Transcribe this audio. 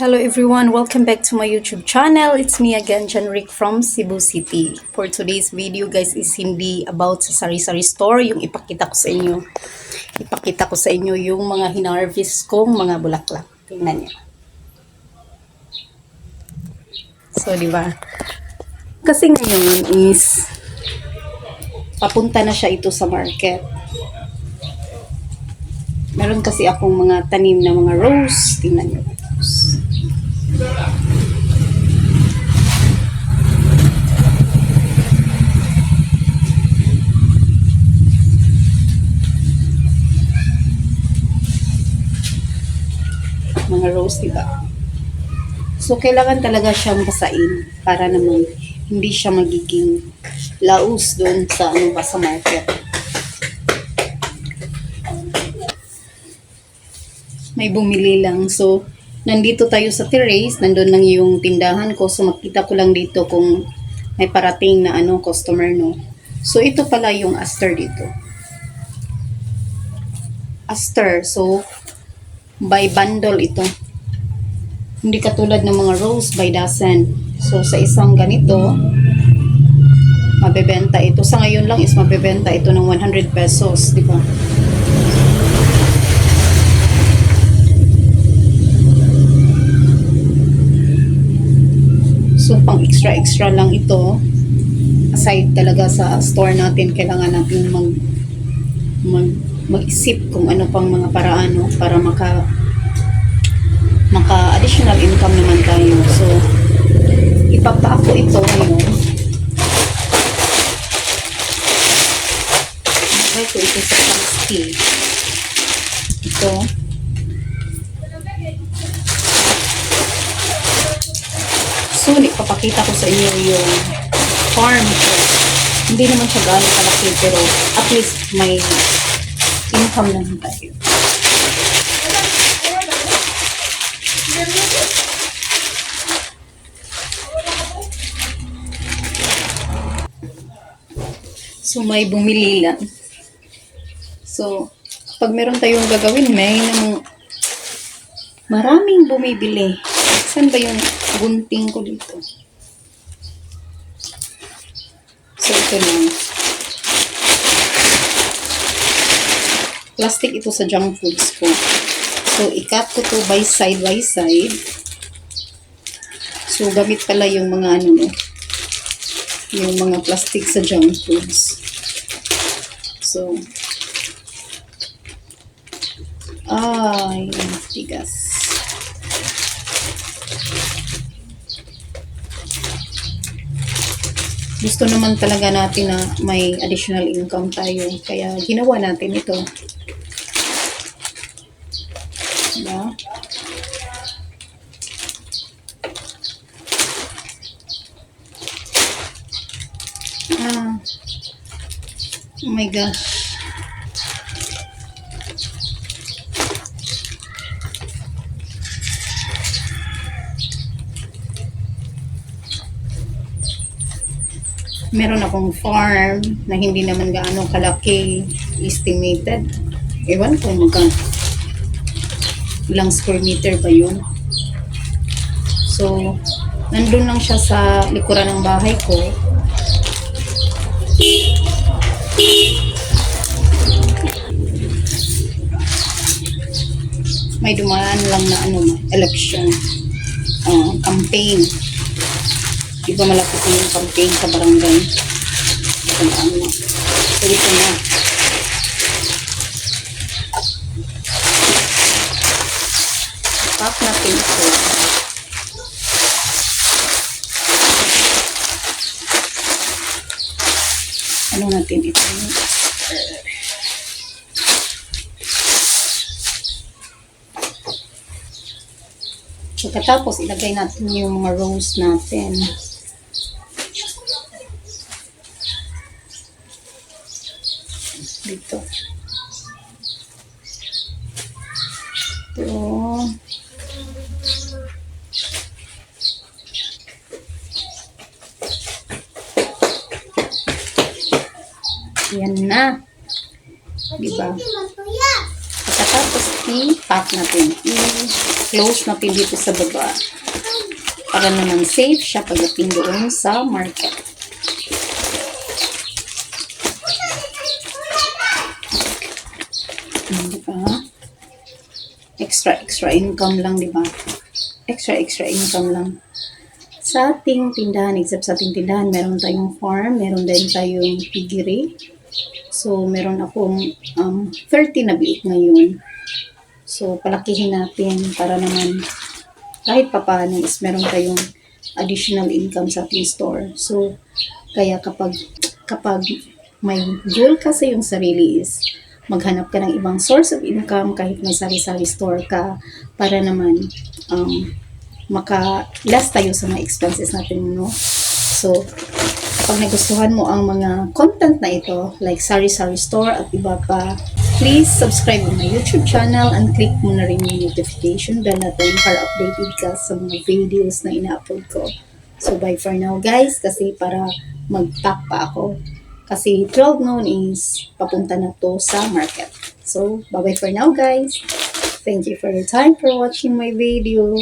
Hello everyone, welcome back to my YouTube channel. It's me again, Janrick from Cebu City. For today's video guys is hindi about sa sari-sari store, yung ipakita ko sa inyo. Ipakita ko sa inyo yung mga hinarvest kong mga bulaklak. Tingnan niyo. So, di ba? Kasi ngayon is papunta na siya ito sa market. Meron kasi akong mga tanim na mga rose. Tingnan niyo. Mga rose, di ba? So, kailangan talaga siyang basain para naman hindi siya magiging laus doon sa ano ba sa market. May bumili lang. So, nandito tayo sa terrace. Nandun lang yung tindahan ko. So, makita ko lang dito kung may parating na ano, customer, no? So, ito pala yung aster dito. Aster. So, by bundle ito. Hindi katulad ng mga rose by dozen. So, sa isang ganito, mabebenta ito. Sa ngayon lang is mabebenta ito ng 100 pesos, di ba? So, pang extra-extra lang ito. Aside talaga sa store natin, kailangan natin mag, mag mag-isip kung ano pang mga paraan no, para maka maka additional income naman tayo. So, ipapaako ito ngayon. Ilagay ko ito sa plastic. Ito. So, ipapakita ko sa inyo yung farm ko. Hindi naman siya gano'ng kalaki pero at least may income naman tayo. So, may bumili lang. So, pag meron tayong gagawin, may namang maraming bumibili. Saan ba yung gunting ko dito? So, ito lang. plastic ito sa junk foods ko. So, ikat ko to by side by side. So, gamit pala yung mga ano no, yung mga plastic sa junk foods. So, ay, tigas. Gusto naman talaga natin na may additional income tayo. Kaya ginawa natin ito. Diba? Ah. Oh my gosh. Meron akong farm na hindi naman gaano kalaki estimated. Ewan ko magkano ilang square meter ba yun. So, nandun lang siya sa likuran ng bahay ko. May dumaan lang na ano, election, uh, campaign. Di ba malapit yung campaign sa barangay? Na ano. So, dito na. Tap natin ito. Ano natin ito? Pagkatapos, ilagay natin yung mga rose natin. Dito. Ito. Yan na. Diba? Pagkatapos i-pack natin. I-close natin dito sa baba. Para naman safe siya pagdating doon sa market. Di ba? Extra, extra income lang, di ba? Extra, extra income lang. Sa ating tindahan, except sa ating tindahan, meron tayong farm, meron din tayong piggery. So, meron akong um, 30 na biik ngayon. So, palakihin natin para naman kahit papaano is meron tayong additional income sa ating store. So, kaya kapag kapag may goal ka sa iyong sarili is maghanap ka ng ibang source of income kahit may sari-sari store ka para naman um, maka-last tayo sa mga expenses natin, no? So, pag nagustuhan mo ang mga content na ito, like Sari Sari Store at iba pa, please subscribe to my YouTube channel and click mo na rin yung notification bell natin para updated ka sa mga videos na ina-upload ko. So, bye for now, guys, kasi para mag-pack pa ako. Kasi 12 noon is papunta na to sa market. So, bye-bye for now, guys. Thank you for your time for watching my video.